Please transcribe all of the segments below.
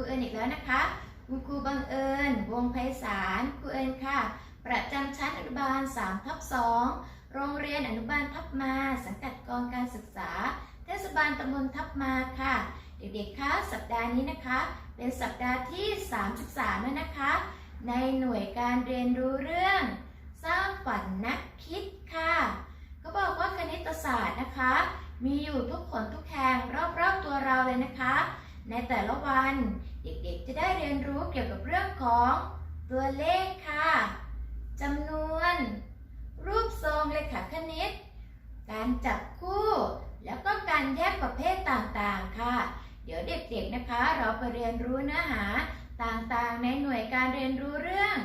รูเอิญอีกแล้วนะคะ คุณครูบังเอิญ วงไพศาล ครูเอิญค่ะ ประจำชั้นอนุบาล3ทับ2โรงเรียนอนุบาลทับมา สังกัดกองการศึกษา เทศบาลตำบลทับมาค่ะ เด็กๆ คะสัปดาห์นี้นะคะ เป็นสัปดาห์ที่ 33 แล้วนะคะ ในหน่วยการเรียนรู้เรื่อง สร้างฝันนักคิดค่ะเขาบอกว่าคณิตศาสตร์นะคะ มีอยู่ทุกคนทุกแห่งรอบๆตัวเราเลยนะคะ ในแต่ละวัน จะได้เรียนรู้เกี่ยวกับเรื่องของตัวเลขค่ะจำนวน รูปทรงเลขาคณิต การจับคู่ แล้วก็การแยกประเภทต่างๆค่ะ เดี๋ยวเด็กๆนะคะ เราไปเรียนรู้เนื้อหาต่างๆ ในหน่วยการเรียนรู้เรื่อง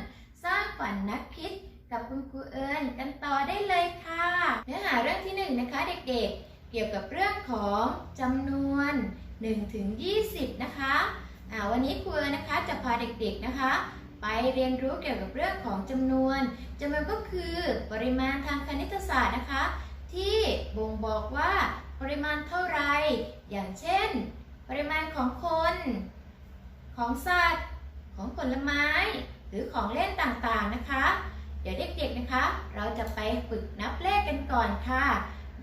สร้างฝันนักคิดกับคุณครูเอิญกันต่อได้เลยค่ะ เนื้อหาเรื่องที่หนึ่งนะคะเด็กๆ เกี่ยวกับเรื่องของจำนวน1ถึง20 นะคะ วันนี้ครูเอิญนะคะจะพาเด็กๆนะคะ ไปเรียนรู้เกี่ยวกับเรื่องของจำนวนจำนวนก็คือปริมาณทางคณิตศาสตร์นะคะ ที่บ่งบอกว่าปริมาณเท่าไร อย่างเช่น ปริมาณของคน ของสัตว์ ของผลไม้ หรือของเล่นต่างๆนะคะ เดี๋ยวเด็กๆนะคะ เราจะไปฝึกนับเลขกันก่อนค่ะ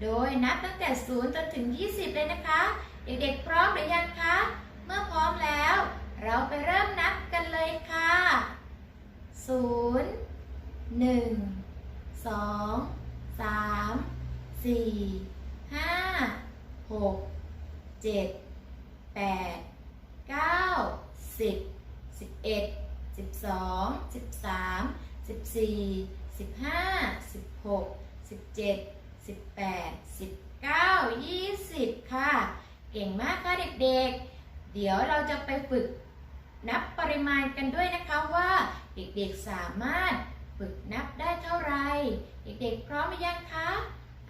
โดยนับตั้งแต่ 0 จนถึง 20 เลยนะคะ เด็กๆพร้อมหรือยังคะ มื่อพร้อมแล้ว เราไปเริ่มนับกันเลยค่ะ 0 1 2 3 4 5 6 7 8 9 10 11 12 13 14 15 16 17 18 19 20 ค่ะ เก่งมากค่ะเด็กๆ เดี๋ยวเราจะไปฝึกนับปริมาณกันด้วยนะคะว่า เด็กๆสามารถฝึกนับได้เท่าไหร่เด็กๆพร้อมหรือยังคะ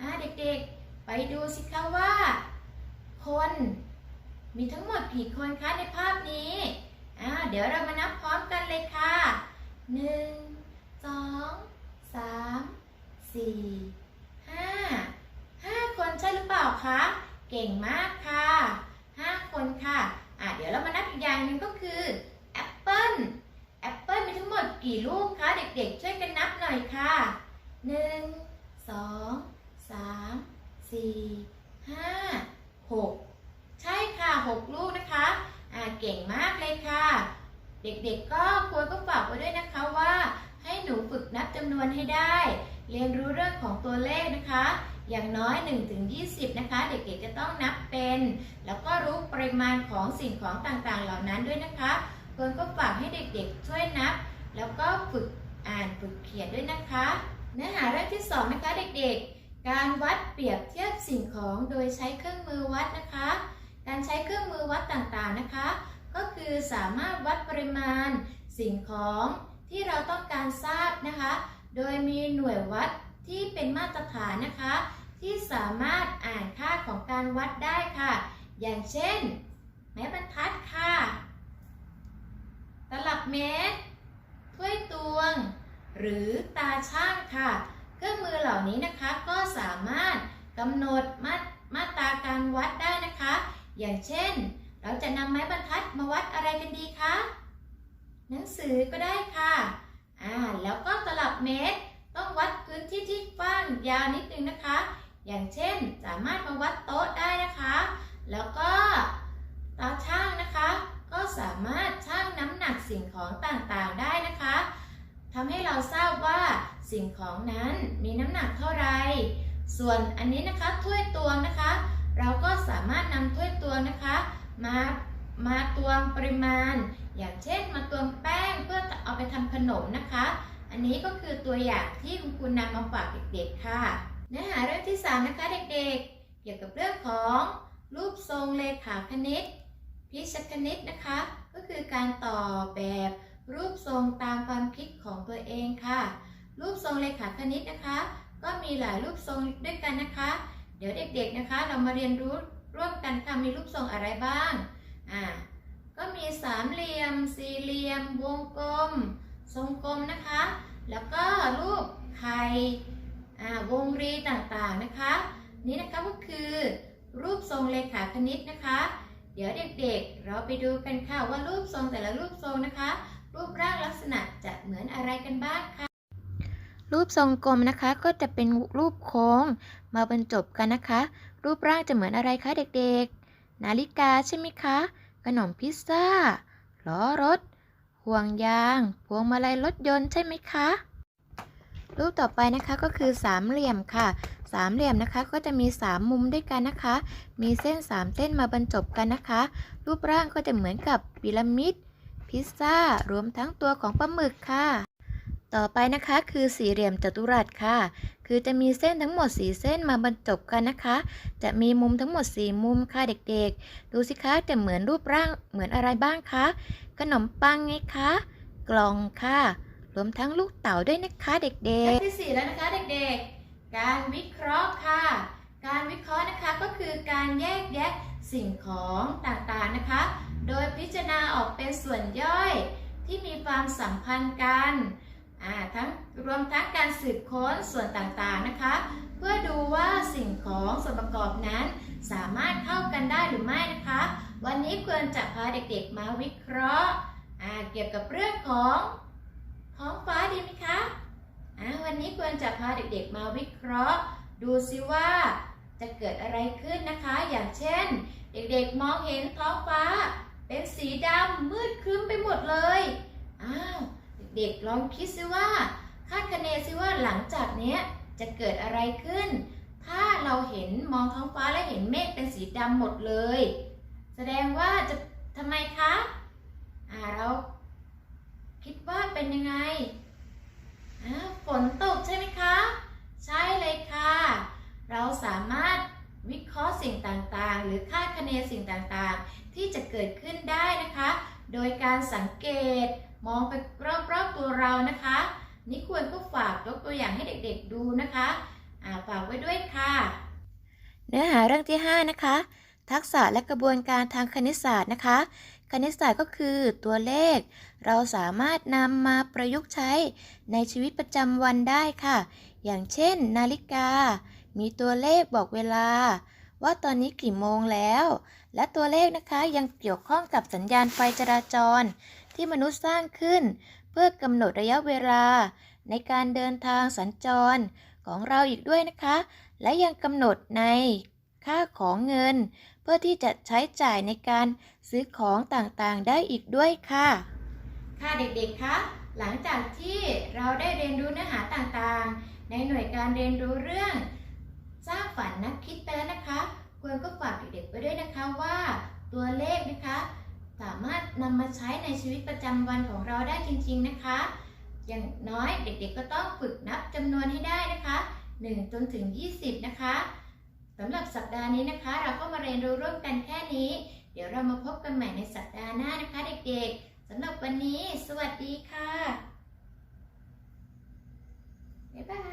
อ่าเด็กๆ ไปดูสิคะว่า คนมีทั้งหมดกี่คนคะในภาพนี้อ่าเดี๋ยวเรามานับพร้อมกันเลยค่ะหนึ่งสองสามสี่ห้าห้าคนใช่หรือเปล่าคะ เก่งมากค่ะห้าคนค่ะ อ่าเดี๋ยวเรามานับอีกอย่างหนึ่งก็คือแอปเปิ้ลแอปเปิ้ลมีทั้งหมดกี่ลูกคะเด็กๆ ช่วยกันนับหน่อยค่ะหนึ่งสองสามสี่ห้าหกใช่ค่ะ 6 ลูกนะคะอ่าเก่งมากเลยค่ะ เด็กๆก็ควรก็ฝากไว้ด้วยนะคะว่า ให้หนูฝึกนับจำนวนให้ได้ เรียนรู้เรื่องของตัวเลขนะคะ อย่างน้อย1ถึง20 นะคะ เด็กๆจะต้องนับเป็น แล้วก็รู้ปริมาณของสิ่งของต่างๆ เหล่านั้นด้วยนะคะควรก็ฝากให้เด็กๆ ช่วยนับ แล้วก็ฝึกอ่านฝึกเขียนด้วยนะคะ เนื้อหาเรื่องที่สองนะคะเด็กๆ การวัดเปรียบเทียบสิ่งของโดยใช้เครื่องมือวัดนะคะ การใช้เครื่องมือวัดต่างๆนะคะ ก็คือสามารถวัดปริมาณสิ่งของที่เราต้องการทราบนะคะ โดยมีหน่วยวัด ที่เป็นมาตรฐานนะคะ ที่สามารถอ่านค่าของการวัดได้ค่ะ อย่างเช่น ไม้บรรทัดค่ะ ตลับเมตร ถ้วยตวง หรือตาช่างค่ะ เครื่องมือเหล่านี้นะคะก็สามารถกำหนดมามาตราการวัดได้นะคะ อย่างเช่น เราจะนำไม้บรรทัดมาวัดอะไรกันดีคะหนังสือก็ได้ค่ะ อ่า แล้วก็ตลับเมตร พื้นที่ที่กว้างยาวนิดนึงนะคะ อย่างเช่นสามารถมาวัดโต๊ะได้นะคะ แล้วก็ตาช่างนะคะ ก็สามารถชั่งน้ำหนักสิ่งของต่างๆได้นะคะทำให้เราทราบว่าสิ่งของนั้นมีน้ำหนักเท่าไหร่ส่วนอันนี้นะคะถ้วยตวงนะคะ เราก็สามารถนำถ้วยตวงนะคะ มามาตวงปริมาณ อย่างเช่นมาตวงแป้งเพื่อเอาไปทำขนมนะคะ อันนี้ก็คือตัวอย่างที่คุณครูนำมาฝากเด็กๆค่ะ เนื้อหาเรื่องที่สามนะคะเด็กๆ เกี่ยวกับเรื่องของรูปทรงเลขาคณิต พิชคณิตนะคะ ก็คือการต่อแบบรูปทรงตามความคิดของตัวเองค่ะ รูปทรงเลขาคณิตนะคะ ก็มีหลายรูปทรงด้วยกันนะคะ เดี๋ยวเด็กๆนะคะ เรามาเรียนรู้ร่วมกันค่ะมีรูปทรงอะไรบ้างอ่าก็มีสามเหลี่ยม สี่เหลี่ยม วงกลม ทรงกลมนะคะ แล้วก็รูปไข่วงรีต่างๆนะคะ นี่นะคะก็คือรูปทรงเลขาคณิตนะคะเเดี๋ยวเด็กๆ เราไปดูกันค่ะว่ารูปทรงแต่ละรูปทรงนะคะ รูปร่างลักษณะจะเหมือนอะไรกันบ้างค่ะรูปทรงกลมนะคะก็จะเป็นรูปโค้งมาบรรจบกันนะคะ รูปร่างจะเหมือนอะไรคะเด็กๆ นาฬิกาใช่ไหมคะ ขนมพิซซ่าล้อรถ ห่วงยาง พวงมาลัยรถยนต์ใช่ไหมคะ รูปต่อไปนะคะก็คือสามเหลี่ยมค่ะ สามเหลี่ยมนะคะก็จะมีสามมุมด้วยกันนะคะ มีเส้นสามเส้นมาบรรจบกันนะคะ รูปร่างก็จะเหมือนกับพีระมิด พิซซ่ารวมทั้งตัวของปลาหมึกค่ะ ต่อไปนะคะคือสี่เหลี่ยมจัตุรัสค่ะ คือจะมีเส้นทั้งหมดสี่เส้นมาบรรจบกันนะคะ จะมีมุมทั้งหมดสี่มุมค่ะเด็กๆ ดูสิคะจะเหมือนรูปร่างเหมือนอะไรบ้างคะขนมปังไงคะกล่องค่ะ รวมทั้งลูกเต๋าด้วยนะคะเด็กๆที่สี่แล้วนะคะเด็กๆ การวิเคราะห์ค่ะ การวิเคราะห์นะคะก็คือการแยกแยะสิ่งของต่างๆนะคะ โดยพิจารณาออกเป็นส่วนย่อยที่มีความสัมพันธ์กัน ทั้งรวมทั้งการสืบค้นส่วนต่างๆนะคะ เพื่อดูว่าสิ่งของส่วนประกอบนั้น สามารถเข้ากันได้หรือไม่นะคะ วันนี้ควรจะพาเด็กๆมาวิเคราะห์เกี่ยวกับเรื่องของท้องฟ้าดีไหมคะวันนี้ควรจะพาเด็กๆมาวิเคราะห์ ดูซิว่าจะเกิดอะไรขึ้นนะคะ อย่างเช่น เด็กๆมองเห็นท้องฟ้า เป็นสีดำมืดครึ้มไปหมดเลย อ้าว เด็กๆลองคิดซิว่า คาดคะเนซิว่าหลังจากเนี้ยจะเกิดอะไรขึ้น ถ้าเราเห็นมองท้องฟ้าและเห็นเมฆเป็นสีดำหมดเลย แสดงว่าจะทำไมคะอ่าเราคิดว่าเป็นยังไงฝนตกใช่ไหมคะ ใช่เลยค่ะ เราสามารถวิเคราะห์สิ่งต่างๆ หรือคาดคะเนสิ่งต่างๆ ที่จะเกิดขึ้นได้นะคะ โดยการสังเกตมองไปรอบๆตัวเรานะคะ นี่ควรก็ฝากยกตัวอย่างให้เด็กๆดูนะคะฝากไว้ด้วยค่ะ เนื้อหาเรื่องที่ 5 นะคะ ทักษะและกระบวนการทางคณิตศาสตร์นะคะ คณิตศาสตร์ก็คือตัวเลข เราสามารถนำมาประยุกต์ใช้ในชีวิตประจำวันได้ค่ะ อย่างเช่น นาฬิกา มีตัวเลขบอกเวลา ว่าตอนนี้กี่โมงแล้ว และตัวเลขนะคะยังเกี่ยวข้องกับสัญญาณไฟจราจร ที่มนุษย์สร้างขึ้น เพื่อกำหนดระยะเวลา ในการเดินทางสัญจรของเราอีกด้วยนะคะ และยังกำหนดในค่าของเงิน เพื่อที่จะใช้จ่ายในการซื้อของต่างๆ ได้อีกด้วยค่ะ ค่ะเด็กๆคะหลังจากที่เราได้เรียนรู้เนื้อหาต่างๆ ในหน่วยการเรียนรู้เรื่อง สร้างฝันนักคิดไปแล้วนะคะ ควรก็ฝากเด็กๆไว้ด้วยนะคะว่าตัวเลขนะคะ สามารถนำมาใช้ในชีวิตประจำวันของเราได้จริง ๆนะคะ อย่างน้อยเด็กๆก็ต้องฝึกนับจำนวนให้ได้นะคะ1จนถึง 20 นะคะสำหรับสัปดาห์นี้นะคะ เราก็มาเรียนรู้ร่วมกันแค่นี้ เดี๋ยวเรามาพบกันใหม่ในสัปดาห์หน้านะคะ เด็กๆสำหรับวันนี้ สวัสดีค่ะบ๊ายบาย